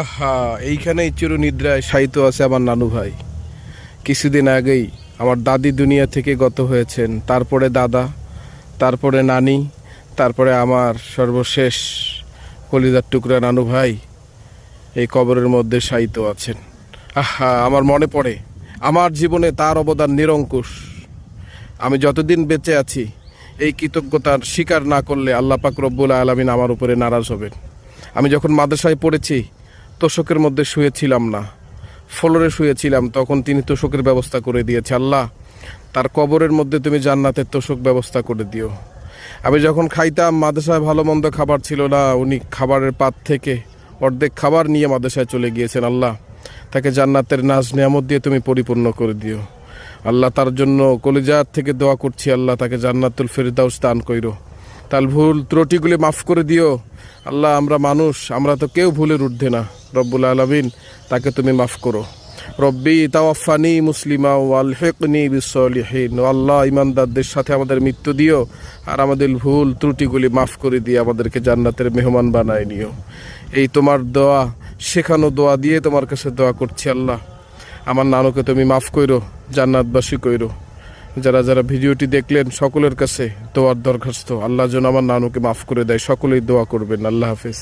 আহা, এইখানেই চিরনিদ্রায় শায়িত আছে আমার নানু ভাই। কিছুদিন আগেই আমার দাদি দুনিয়া থেকে গত হয়েছেন। তারপরে দাদা, তারপরে নানি, তারপরে আমার সর্বশেষ কলিদার টুকরা নানু ভাই এই কবরের মধ্যে শায়িত আছেন। আহা, আমার মনে পড়ে, আমার জীবনে তার অবদান নিরঙ্কুশ। আমি যতদিন বেঁচে আছি, এই কৃতজ্ঞতার স্বীকার না করলে আল্লাহ পাক রব্বুল আলমিন আমার উপরে নারাজ হবেন। আমি যখন মাদ্রাসায় পড়েছি তোষকের মধ্যে শুয়েছিলাম না। ফ্লোরে শুয়েছিলাম, তখন তিনি তোষকের ব্যবস্থা করে দিয়েছে। আল্লাহ, তার কবরের মধ্যে তুমি জান্নাতের তোষক ব্যবস্থা করে দিও। আমি যখন খাইতাম, মাদ্রাসায় ভালো মন্দ খাবার ছিল না, উনি খাবারের পাত থেকে অর্ধেক খাবার নিয়ে মাদ্রাসায় চলে গিয়েছেন। আল্লাহ, তাকে জান্নাতের নাজ নিয়ামত দিয়ে তুমি পরিপূর্ণ করে দিও। আল্লাহ, তার জন্য কলিজার থেকে দোয়া করছি। আল্লাহ, তাকে জান্নাতুল ফেরদাউস দান কইরো। তার ভুল ত্রুটিগুলি মাফ করে দিও। আল্লাহ, আমরা মানুষ, আমরা তো কেউ ভুলের ঊর্ধ্বে না। রব্বুল আলমিন, তাকে তুমি মাফ করো। রব্বি তাওয়াফানি মুসলিমা ওয়াল হেকনি বিসলিহীন আল্লাহ ইমানদারদের সাথে আমাদের মৃত্যু দিও, আর আমাদের ভুল ত্রুটিগুলি মাফ করে দিয়ে আমাদেরকে জান্নাতের মেহমান বানায় নিও। এই তোমার দোয়া, শেখানো দোয়া দিয়ে তোমার কাছে দোয়া করছি আল্লাহ। আমার নানুকে তুমি মাফ কইরো জান্নাতবাসী কইরো যারা যারা ভিডিওটি দেখলেন, সকলের কাছে দোয়ার দরখাস্ত। আল্লাহ যেন আমার নানুকে মাফ করে দেয়, সকলেই দোয়া করবেন। আল্লাহ হাফিজ।